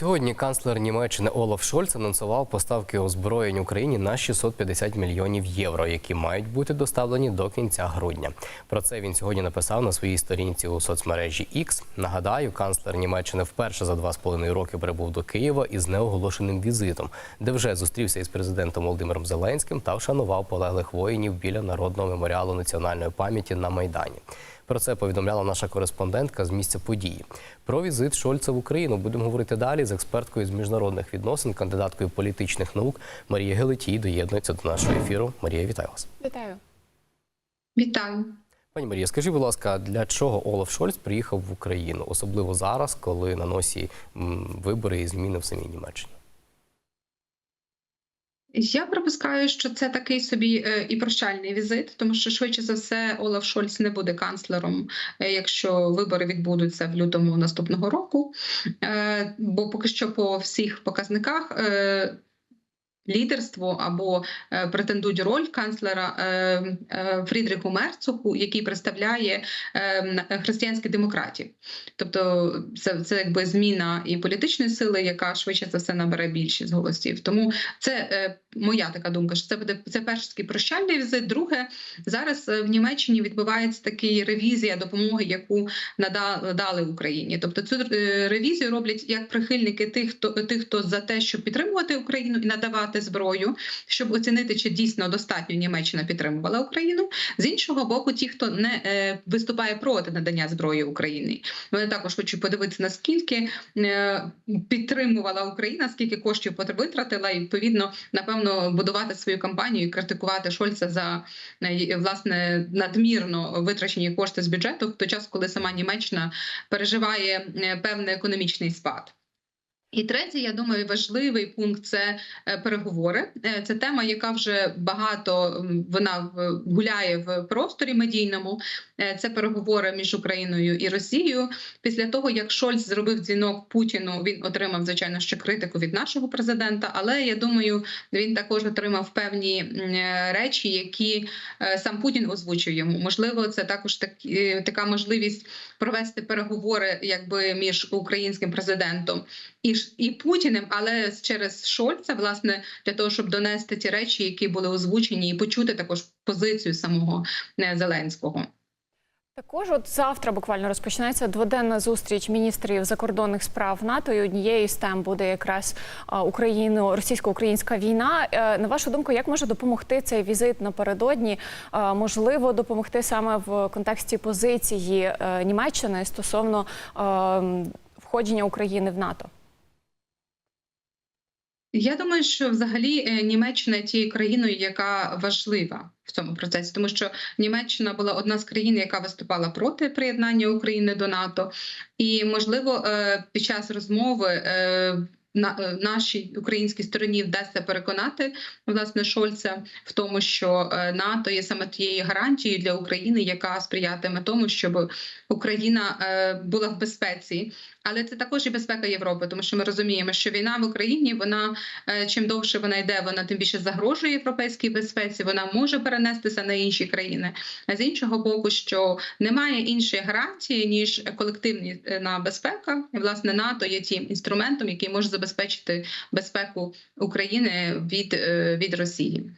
Сьогодні канцлер Німеччини Олаф Шольц анонсував поставки озброєнь Україні на 650 мільйонів євро, які мають бути доставлені до кінця грудня. Про це він сьогодні написав на своїй сторінці у соцмережі X. Нагадаю, канцлер Німеччини вперше за два з половиною роки прибув до Києва із неоголошеним візитом, де вже зустрівся із президентом Володимиром Зеленським та вшанував полеглих воїнів біля народного меморіалу національної пам'яті на майдані. Про це повідомляла наша кореспондентка з місця події. Про візит Шольца в Україну будемо говорити далі з експерткою з міжнародних відносин, кандидаткою політичних наук Марія Гелетій доєднується до нашого ефіру. Марія, вітаю вас. Вітаю. Вітаю. Пані Марія, скажіть, будь ласка, для чого Олаф Шольц приїхав в Україну, особливо зараз, коли на носі вибори і зміни в самій Німеччині? Я припускаю, що це такий собі е, і прощальний візит, тому що швидше за все Олаф Шольц не буде канцлером, е, якщо вибори відбудуться в лютому наступного року. Е, Бо поки що по всіх показниках. Лідерство або е, претендують роль канцлера е, е, Фрідриху Мерцуху, який представляє християнських демократів. Тобто це, це якби зміна і політичної сили, яка швидше за все набере більшість голосів. Тому це моя така думка, що це буде це перший такий прощальний візит. Друге, зараз в Німеччині відбувається такий ревізія допомоги, яку нада- дали Україні. Тобто цю ревізію роблять як прихильники тих, хто тих, хто за те, щоб підтримувати Україну і надавати зброю, щоб оцінити, чи дійсно достатньо Німеччина підтримувала Україну. З іншого боку, ті, хто не е, виступає проти надання зброї Україні, вони також хочуть подивитися, наскільки е, підтримувала Україна, скільки коштів витратила, і відповідно, напевно, будувати свою кампанію і критикувати Шольца за е, власне надмірно витрачені кошти з бюджету в той час, коли сама Німеччина переживає е, певний економічний спад. І третє, я думаю, важливий пункт це е, переговори. Е, Це тема, яка вже багато вона гуляє в просторі медійному. Е, Це переговори між Україною і Росією. Після того, як Шольц зробив дзвінок Путіну, він отримав звичайно ще критику від нашого президента. Але я думаю, він також отримав певні речі, які сам Путін озвучив йому. Можливо, це також такі, така можливість провести переговори, якби між українським президентом і і Путіним, але через Шольца, власне, для того, щоб донести ті речі, які були озвучені, і почути також позицію самого е, Зеленського. Також от завтра буквально розпочинається дводенна зустріч міністрів закордонних справ НАТО. І однією з тем буде якраз Україну, російсько-українська війна. Е, На вашу думку, як може допомогти цей візит напередодні? Можливо, допомогти саме в контексті позиції е, Німеччини стосовно е, входження України в НАТО? Я думаю, що взагалі е, Німеччина тією країною, яка важлива в цьому процесі, тому що Німеччина була одна з країн, яка виступала проти приєднання України до НАТО, і можливо е, під час розмови. е, на нашій українській стороні вдасться переконати власне Шольца в тому, що НАТО є саме тією гарантією для України, яка сприятиме тому, щоб Україна була в безпеці, але це також і безпека Європи, тому що ми розуміємо, що війна в Україні вона е, чим довше вона йде, вона тим більше загрожує європейській безпеці. Вона може перенестися на інші країни. А з іншого боку, що немає іншої гарантії ніж колективна безпека. І власне НАТО є тим інструментом, який може забезпечити безпеку України від, е, від Росії.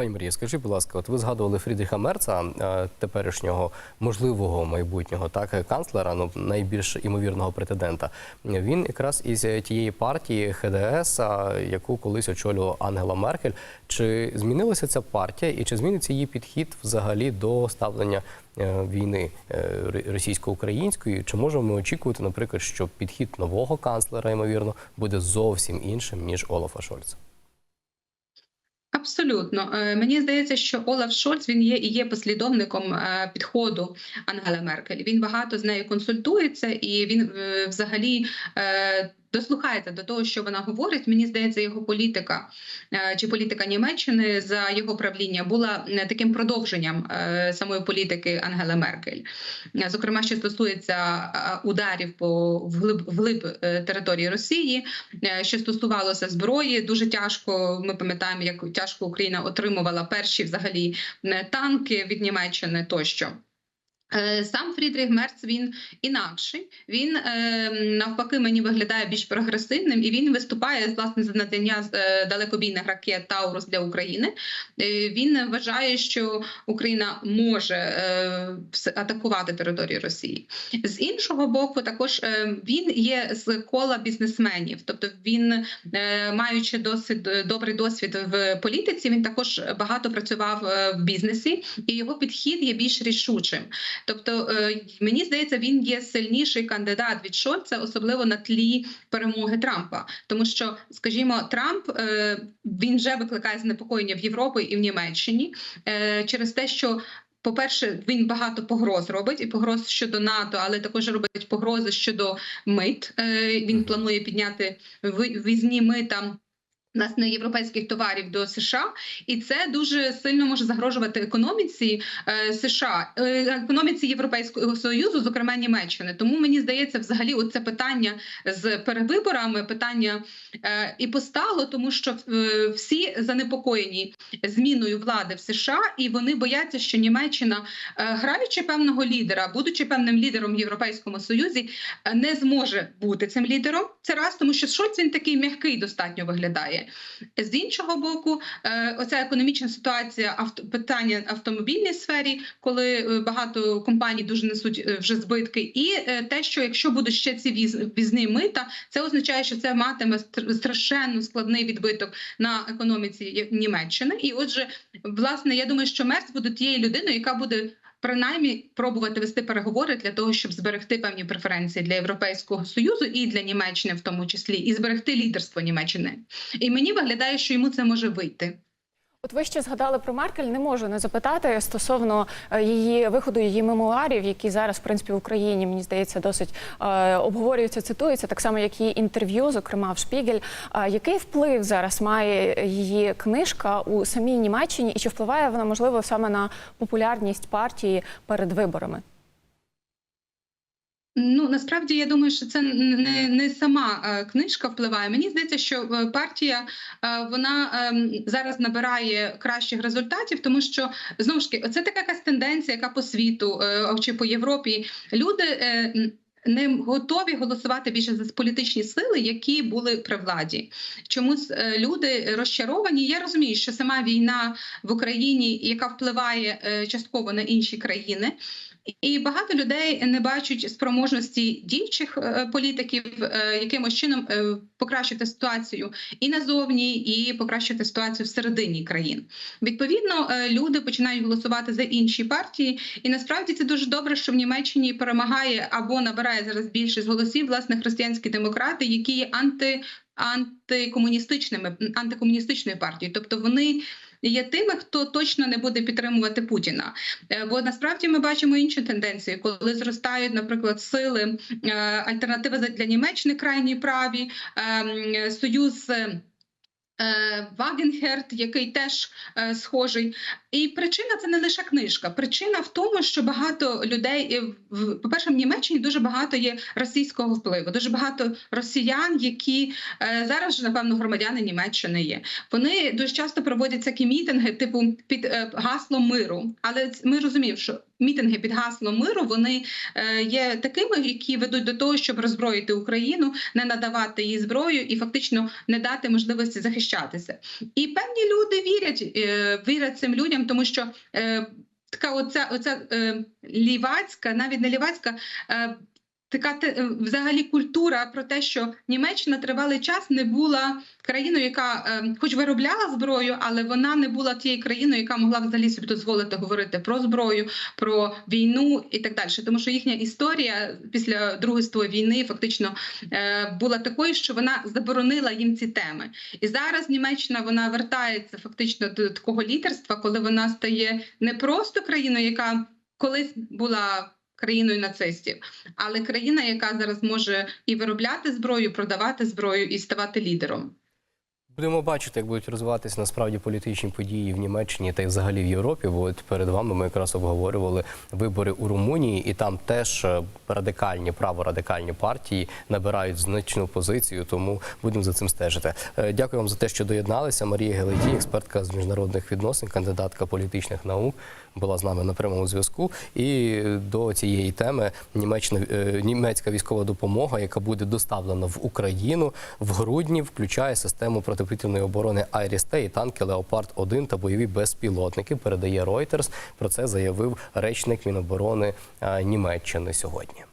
Пані Марія, скажіть, будь ласка, от ви згадували Фрідріха Мерца, е, теперішнього можливого майбутнього так е, канцлера, ну найбільш імовірного претендента. Він якраз із е, тієї партії ХДС, яку колись очолювала Ангела Меркель. Чи змінилася ця партія, і чи зміниться її підхід взагалі до ставлення е, війни е, російсько-української? Чи можемо ми очікувати, наприклад, що підхід нового канцлера, ймовірно, буде зовсім іншим ніж Олафа Шольца? Абсолютно, Е, мені здається, що Олаф Шольц він є і є послідовником е, підходу Ангела Меркель. Він багато з нею консультується, і він е, взагалі дослухається до того, що вона говорить. Мені здається, його політика е, чи політика Німеччини за його правління була е, таким продовженням е, самої політики Ангели Меркель. Зокрема, що стосується ударів по вглиб, вглиб території Росії, що стосувалося зброї, дуже тяжко. Ми пам'ятаємо, як тяжко Україна отримувала перші взагалі танки від Німеччини тощо. Е, Сам Фрідріх Мерц він інакший. Він е, навпаки мені виглядає більш прогресивним, і він виступає власне за надання е, далекобійних ракет Таурус для України. Він вважає, що Україна може атакувати територію Росії. З іншого боку, також він є з кола бізнесменів, тобто він, маючи досить добрий досвід в політиці, він також багато працював в бізнесі, і його підхід є більш рішучим. Тобто, е, мені здається, він є сильніший кандидат від Шольца, особливо на тлі перемоги Трампа. Тому що, скажімо, Трамп е, він вже викликає занепокоєння в Європі і в Німеччині е, через те, що. По-перше, він багато погроз робить і погроз щодо НАТО, але також робить погрози щодо мит. Він планує підняти ви- ввізні власне європейських товарів до США, і це дуже сильно може загрожувати економіці е, США, е, економіці Європейського союзу, зокрема Німеччини. Тому мені здається, взагалі, оце питання з перевиборами, питання е, і постало, тому що е, всі занепокоєні зміною влади в США, і вони бояться, що Німеччина, е, граючи певного лідера, будучи певним лідером в Європейському Союзі, е, не зможе бути цим лідером. Це раз, тому що Шольц він такий м'який достатньо виглядає. З іншого боку, е, оця економічна ситуація, питання автомобільній сфері, коли е, багато компаній дуже несуть е, вже збитки, і те, що якщо будуть ще ці віз, візні мита, це означає, що це матиме стр- страшенно складний відбиток на економіці Німеччини. І отже, власне, я думаю, що Мерц буде тією людиною, яка буде. Принаймні пробувати вести переговори для того, щоб зберегти певні преференції для Європейського союзу і для Німеччини, в тому числі, і зберегти лідерство Німеччини. І мені виглядає, що йому це може вийти. От ви ще згадали про Меркель. Не можу не запитати стосовно е, її виходу, її мемуарів, які зараз в принципі в Україні мені здається досить е, обговорюються, цитуються, так само як її інтерв'ю, зокрема в Шпігель. Е, який вплив зараз має її книжка у самій Німеччині, і чи впливає вона можливо саме на популярність партії перед виборами? Ну насправді я думаю, що це не, не сама е, книжка впливає. Мені здається, що е, партія е, вона ем, зараз набирає кращих результатів, тому що знову ж таки це така якась тенденція, яка по світу чи по Європі люди. Не готові голосувати більше за політичні сили, які були при владі. Чомусь е, люди розчаровані. Я розумію, що сама війна в Україні, яка впливає е, частково на інші країни, і багато людей не бачать спроможності діючих е, політиків якимось чином покращити ситуацію і назовні, і покращити ситуацію всередині країн. Відповідно, люди починають голосувати за інші партії, і насправді це дуже добре, що в Німеччині перемагає або набирає зараз більшість голосів власне християнські демократи, які є анти. Антикомуністичними антикомуністичною партією, тобто вони є тими, хто точно не буде підтримувати Путіна. Е, Бо насправді ми бачимо інші тенденції, коли зростають, наприклад, сили е, альтернатива для Німеччини крайній праві, союз. е, е, Вагенхерт, який теж схожий, і причина це не лише книжка. Причина в тому, що багато людей е, в по-перше, в Німеччині дуже багато є російського впливу, дуже багато росіян, які е, зараз вже напевно громадяни Німеччини є. Вони дуже часто проводять такі мітинги, типу під е, гаслом миру. Але ми розуміємо, що мітинги під гаслом миру вони є такими, які ведуть до того, щоб роззброїти Україну, не надавати їй зброю і фактично не дати можливості захищатися. І певні люди вірять, вірять цим людям, тому що. Е, Така оця, оця е, лівацька, навіть не лівацька, е, така е, взагалі культура про те, що Німеччина тривалий час не була країною, яка е, хоч виробляла зброю, але вона не була тією країною, яка могла взагалі собі дозволити говорити про зброю, про війну і так далі. Тому що їхня історія після Другої світової війни фактично е, була такою, що вона заборонила їм ці теми. І зараз Німеччина вона вертається фактично до такого лідерства, коли вона стає не просто країною, яка колись була. Країною нацистів, але країна, яка зараз може і виробляти зброю, продавати зброю і ставати лідером. Будемо бачити, як будуть розвиватися насправді політичні події в Німеччині та й взагалі в Європі. Бо от перед вами ми якраз обговорювали вибори у Румунії, і там теж е, радикальні праворадикальні партії набирають значну позицію. Тому будемо за цим стежити. Е, Дякую вам за те, що доєдналися. Марія Гелетій, експертка з міжнародних відносин, кандидатка політичних наук, була з нами на прямому зв'язку. І до цієї теми Німеччина е, німецька військова допомога, яка буде доставлена в Україну в грудні, включає систему протиповітряної оборони Айріс-Т і танки Леопард 1 та бойові безпілотники. Передає Reuters. Про це заявив речник Міноборони е, Німеччини сьогодні.